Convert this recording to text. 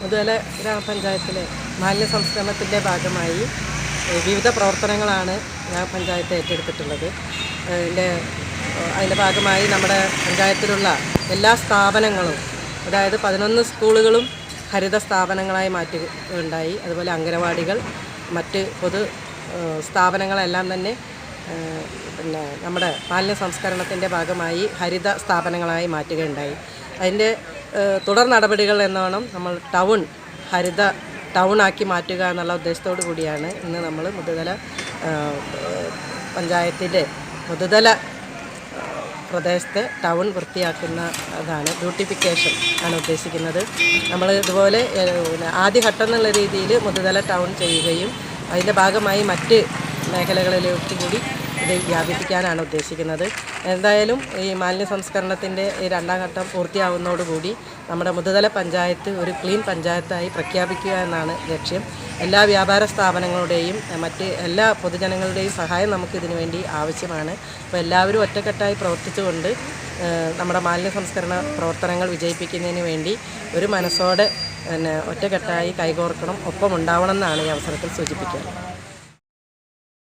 മുതുതല ഗ്രാമപഞ്ചായത്തിലെ മാലിന്യ സംസ്കരണത്തിന്റെ ഭാഗമായി വിവിധ പ്രവർത്തനങ്ങളാണ് ഗ്രാമപഞ്ചായത്ത് ഏറ്റെടുത്തിട്ടുള്ളത്. അതിന്റെ അതിന്റെ ഭാഗമായി നമ്മുടെ പഞ്ചായത്തിലുള്ള എല്ലാ സ്ഥാപനങ്ങളും അതായത് പതിനൊന്ന് സ്കൂളുകളും ഹരിത സ്ഥാപനങ്ങളായി മാറ്റുകയുണ്ടായി അതുപോലെ അംഗനവാടികൾ മറ്റ് പൊതു സ്ഥാപനങ്ങളെല്ലാം തന്നെ പിന്നെ നമ്മുടെ മാലിന്യ സംസ്കരണത്തിന്റെ ഭാഗമായി ഹരിത സ്ഥാപനങ്ങളായി മാറ്റുകയുണ്ടായി. അതിന്റെ തുടർ നടപടികൾ എന്നോണം നമ്മൾ ടൗൺ ഹരിത ടൗൺ ആക്കി മാറ്റുക എന്നുള്ള ഉദ്ദേശത്തോടു കൂടിയാണ് ഇന്ന് നമ്മൾ മുതുതല പഞ്ചായത്തിന്റെ മുതുതല പ്രദേശത്തെ ടൗൺ വൃത്തിയാക്കുന്ന അതാണ് ബ്യൂട്ടിഫിക്കേഷൻ ആണ് ഉദ്ദേശിക്കുന്നത്. നമ്മൾ ഇതുപോലെ ആദ്യഘട്ടം എന്നുള്ള രീതിയിൽ മുതുതല ടൗൺ ചെയ്യുകയും അതിന്റെ ഭാഗമായി മറ്റ് മേഖലകളിലേക്ക് കൂടി ഇത് വ്യാപിപ്പിക്കാനാണ് ഉദ്ദേശിക്കുന്നത്. എന്തായാലും ഈ മാലിന്യ സംസ്കരണത്തിന്റെ രണ്ടാം ഘട്ടം പൂർത്തിയാവുന്നതോടുകൂടി നമ്മുടെ മുതുതല പഞ്ചായത്ത് ഒരു ക്ലീൻ പഞ്ചായത്തായി പ്രഖ്യാപിക്കുക എന്നാണ് ലക്ഷ്യം. എല്ലാ വ്യാപാര സ്ഥാപനങ്ങളുടെയും മറ്റ് എല്ലാ പൊതുജനങ്ങളുടെയും സഹായം നമുക്ക് ഇതിനു വേണ്ടി ആവശ്യമാണ്. അപ്പോൾ എല്ലാവരും ഒറ്റക്കെട്ടായി പ്രവർത്തിച്ചുകൊണ്ട് നമ്മുടെ മാലിന്യ സംസ്കരണ പ്രവർത്തനങ്ങൾ വിജയിപ്പിക്കുന്നതിന് വേണ്ടി ഒരു മനസ്സോടെ പിന്നെ ഒറ്റക്കെട്ടായി കൈകോർക്കണം ഒപ്പം ഉണ്ടാവണം എന്നാണ് ഈ അവസരത്തിൽ സൂചിപ്പിക്കുന്നത്